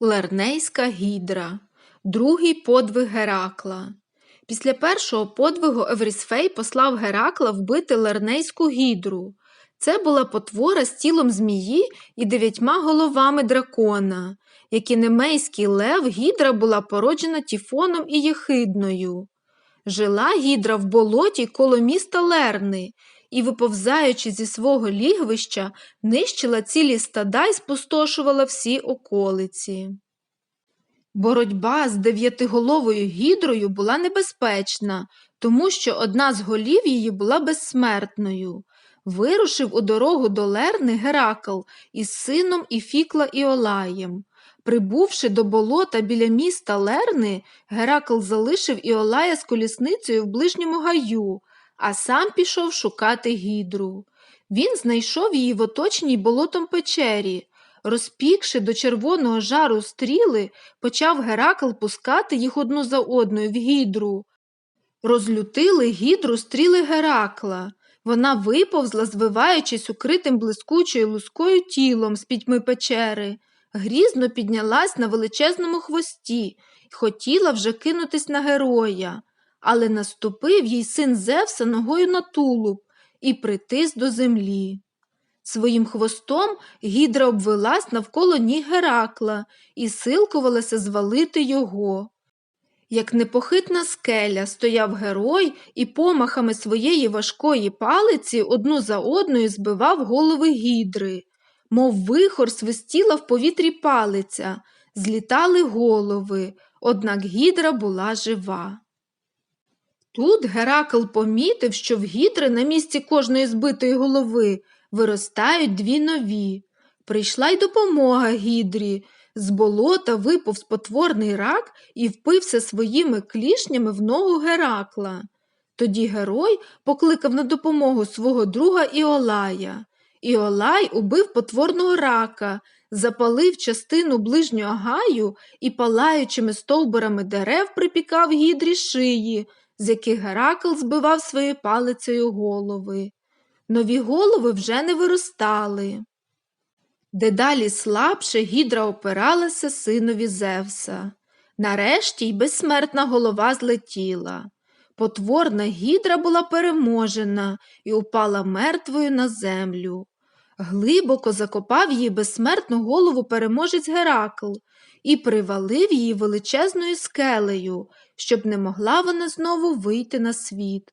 Лернейська гідра. Другий подвиг Геракла. Після першого подвигу Еврісфей послав Геракла вбити Лернейську гідру. Це була потвора з тілом змії і дев'ятьма головами дракона. Як і немейський лев, гідра була породжена Тіфоном і Єхидною. Жила гідра в болоті коло міста Лерни і, виповзаючи зі свого лігвища, нищила цілі стада й спустошувала всі околиці. Боротьба з дев'ятиголовою гідрою була небезпечна, тому що одна з голів її була безсмертною. Вирушив у дорогу до Лерни Геракл із сином Іфікла і Олаєм. Прибувши до болота біля міста Лерни, Геракл залишив Іолая з колісницею в ближньому гаю, а сам пішов шукати гідру. Він знайшов її в оточеній болотом печері. Розпікши до червоного жару стріли, почав Геракл пускати їх одну за одною в гідру. Розлютили гідру стріли Геракла. Вона виповзла, звиваючись укритим блискучою лускою тілом з пітьми печери, грізно піднялась на величезному хвості й хотіла вже кинутись на героя, але наступив їй син Зевса ногою на тулуб і притис до землі. Своїм хвостом гідра обвелась навколо ніг Геракла і силкувалася звалити його. Як непохитна скеля стояв герой і помахами своєї важкої палиці одну за одною збивав голови гідри, мов вихор свистіла в повітрі палиця, злітали голови, однак гідра була жива. Тут Геракл помітив, що в гідри на місці кожної збитої голови виростають дві нові. Прийшла й допомога гідрі. З болота виповз потворний рак і впився своїми клішнями в ногу Геракла. Тоді герой покликав на допомогу свого друга Іолая. Іолай убив потворного рака, запалив частину ближнього гаю і палаючими стовбурами дерев припікав гідрі шиї, з яких Геракл збивав своєю палицею голови. Нові голови вже не виростали. Дедалі слабше гідра опиралася синові Зевса. Нарешті й безсмертна голова злетіла. Потворна гідра була переможена і упала мертвою на землю. Глибоко закопав її безсмертну голову переможець Геракл і привалив її величезною скелею, щоб не могла вона знову вийти на світ.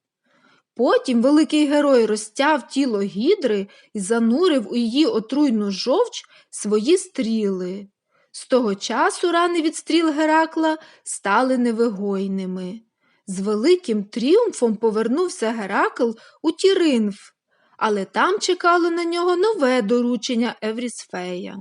Потім великий герой розтяв тіло гідри і занурив у її отруйну жовч свої стріли. З того часу рани від стріл Геракла стали невигойними. З великим тріумфом повернувся Геракл у Тіринф, але там чекало на нього нове доручення Еврісфея.